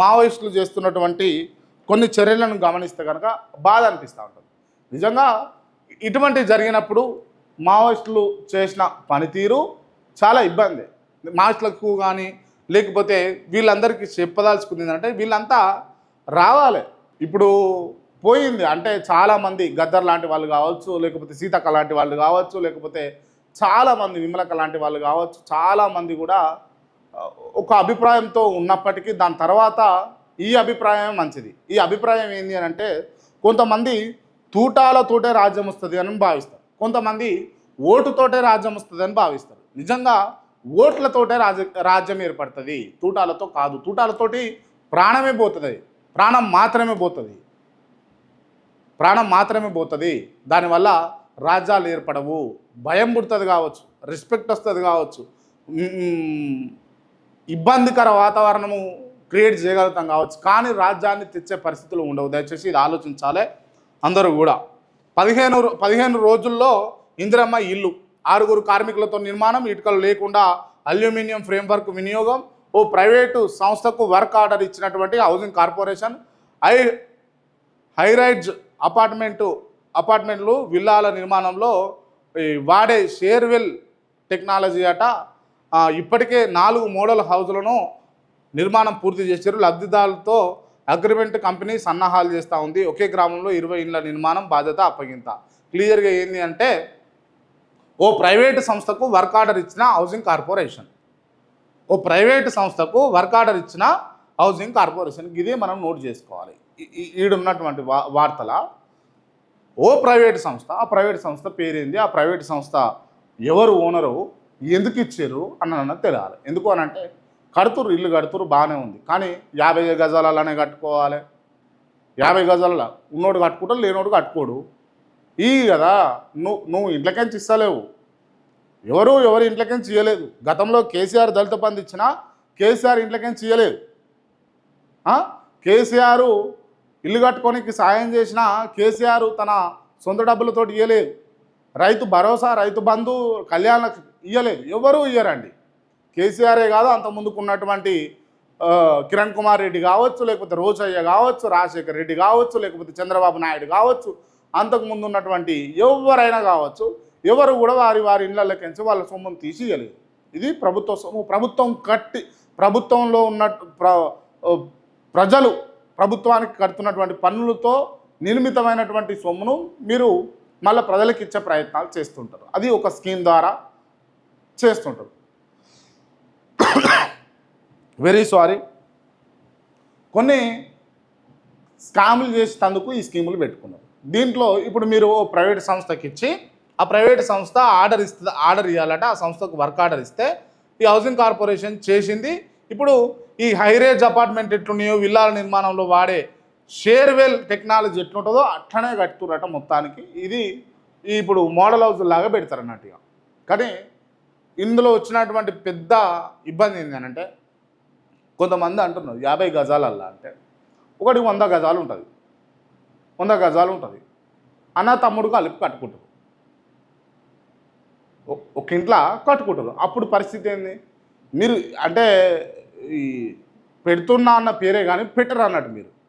మావోయిస్టులు చేస్తున్నటువంటి కొన్ని చర్యలను గమనిస్తే కనుక బాధ అనిపిస్తూ ఉంటుంది. నిజంగా ఇటువంటి జరిగినప్పుడు మావోయిస్టులు చేసిన పనితీరు చాలా ఇబ్బంది. మావోయిస్టులకు కానీ లేకపోతే వీళ్ళందరికీ చెప్పదలుచుకుంది ఏంటంటే వీళ్ళంతా రావాలి. ఇప్పుడు పోయింది. అంటే చాలామంది గద్దర్ లాంటి వాళ్ళు కావచ్చు లేకపోతే సీతక్క లాంటి వాళ్ళు కావచ్చు లేకపోతే చాలామంది విమలక లాంటి వాళ్ళు కావచ్చు చాలామంది కూడా ఒక అభిప్రాయంతో ఉన్నప్పటికీ దాని తర్వాత ఈ అభిప్రాయం మంచిది. ఈ అభిప్రాయం ఏంది అని అంటే కొంతమంది తూటాలతోటే రాజ్యం వస్తుంది అని భావిస్తారు. కొంతమంది ఓటుతోటే రాజ్యం వస్తుంది అని భావిస్తారు. నిజంగా ఓట్లతోటే రాజ్య రాజ్యం ఏర్పడుతుంది. తూటాలతో కాదు. తూటాలతోటి ప్రాణమే పోతుంది. ప్రాణం మాత్రమే పోతుంది. ప్రాణం మాత్రమే పోతుంది. దానివల్ల రాజ్యాలు ఏర్పడవు. భయం పుడుతుంది కావచ్చు. రెస్పెక్ట్ వస్తుంది కావచ్చు. ఇబ్బందికర వాతావరణము క్రియేట్ చేయగలుగుతాం కావచ్చు. కానీ రాజ్యాన్ని తెచ్చే పరిస్థితులు ఉండవు. దయచేసి ఇది ఆలోచించాలి. అందరూ కూడా. పదిహేను పదిహేను రోజుల్లో ఇందిరమ్మ ఇల్లు ఆరుగురు కార్మికులతో నిర్మాణం ఇటుకలు లేకుండా అల్యూమినియం ఫ్రేమ్వర్క్ వినియోగం ఓ ప్రైవేటు సంస్థకు వర్క్ ఆర్డర్ ఇచ్చినటువంటి హౌసింగ్ కార్పొరేషన్ ఐ హైరైడ్జ్ అపార్ట్మెంటు అపార్ట్మెంట్లు విల్లాల నిర్మాణంలో వాడే షేర్వెల్ టెక్నాలజీ అట ఇప్పటికే నాలుగు మోడల్ హౌజ్లను నిర్మాణం పూర్తి చేశారు. లబ్ధిదారులతో అగ్రిమెంట్ కంపెనీ సన్నాహాలు చేస్తూ ఉంది. ఒకే గ్రామంలో ఇరవై ఇండ్ల నిర్మాణం బాధ్యత అప్పగింత. క్లియర్గా ఏంటి అంటే ఓ ప్రైవేటు సంస్థకు వర్క్ ఆర్డర్ ఇచ్చిన హౌసింగ్ కార్పొరేషన్. ఓ ప్రైవేటు సంస్థకు వర్క్ ఆర్డర్ ఇచ్చిన హౌసింగ్ కార్పొరేషన్. ఇది మనం నోట్ చేసుకోవాలి. ఈడున్నటువంటి వా వార్తల. ఓ ప్రైవేట్ సంస్థ ఆ ప్రైవేట్ సంస్థ పేరేంది? ఆ ప్రైవేట్ సంస్థ ఎవరు ఓనరు? ఎందుకు ఇచ్చారు అన్న తెలియాలి. ఎందుకు అని అంటే కడుతురు ఇల్లు కడుతురు బాగానే ఉంది. కానీ యాభై గజాలనే కట్టుకోవాలి. యాభై గజాల ఉన్నోడు కట్టుకుంటాడు లేనోడు కట్టుకోడు. ఈ కదా నువ్వు నువ్వు ఇంట్లోకెంచి ఇస్తలేవు. ఎవరు ఎవరు ఇంట్లోకెంచి ఇయ్యలేదు. గతంలో కేసీఆర్ దళిత బంధు ఇచ్చినా కేసీఆర్ ఇంట్లోకెంచి ఇయ్యలేదు. కేసీఆర్ ఇల్లు కట్టుకోనికి సాయం చేసినా కేసీఆర్ తన సొంత డబ్బులతో ఇయ్యలేదు. రైతు భరోసా రైతు బంధు కళ్యాణ ఇయ్యలేదు. ఎవరూ ఇయ్యరండి. కేసీఆరే కాదు అంత ఉన్నటువంటి కిరణ్ కుమార్ రెడ్డి కావచ్చు లేకపోతే రోజయ్య కావచ్చు రాజశేఖర్ రెడ్డి కావచ్చు లేకపోతే చంద్రబాబు నాయుడు కావచ్చు అంతకుముందు ఉన్నటువంటి ఎవరైనా కావచ్చు ఎవరు కూడా వారి వారి ఇళ్ళలోకించి వాళ్ళ సొమ్మును తీసి ఇది ప్రభుత్వ సొమ్ము. ప్రభుత్వం కట్టి ప్రభుత్వంలో ఉన్నట్టు ప్ర ప్రజలు ప్రభుత్వానికి కడుతున్నటువంటి పన్నులతో నిర్మితమైనటువంటి సొమ్మును మీరు మళ్ళీ ప్రజలకు ఇచ్చే ప్రయత్నాలు చేస్తుంటారు. అది ఒక స్కీమ్ ద్వారా చేస్తుంటారు. వెరీ సారీ కొన్ని స్కాములు చేసేందుకు ఈ స్కీములు పెట్టుకున్నారు. దీంట్లో ఇప్పుడు మీరు ఓ ప్రైవేట్ సంస్థకి ఇచ్చి ఆ ప్రైవేట్ సంస్థ ఆర్డర్ ఇస్తే ఆర్డర్ ఇవ్వాలట ఆ సంస్థకు వర్క్ ఆర్డర్ ఇస్తే ఈ హౌసింగ్ కార్పొరేషన్ చేసింది. ఇప్పుడు ఈ హైరేజ్ అపార్ట్మెంట్ ఎట్లున్నాయో విల్లాల నిర్మాణంలో వాడే షేర్వెల్ టెక్నాలజీ ఎట్లుంటుందో అట్లనే కట్టుకురట మొత్తానికి. ఇది ఇప్పుడు మోడల్ హౌస్ లాగా పెడతారు అన్నట్టుగా కానీ ఇందులో వచ్చినటువంటి పెద్ద ఇబ్బంది ఏంటంటే కొంతమంది అంటున్నారు యాభై గజాలల్లా అంటే. ఒకటి వంద గజాలు ఉంటుంది. వంద గజాలు ఉంటుంది. అన్న తమ్ముడు కలిపి కట్టుకుంటారు ఒక ఇంట్లో కట్టుకుంటారు అప్పుడు పరిస్థితి ఏంది? మీరు అంటే ఈ పెడుతున్నా అన్న పేరే కానీ పెట్టరు అన్నట్టు మీరు.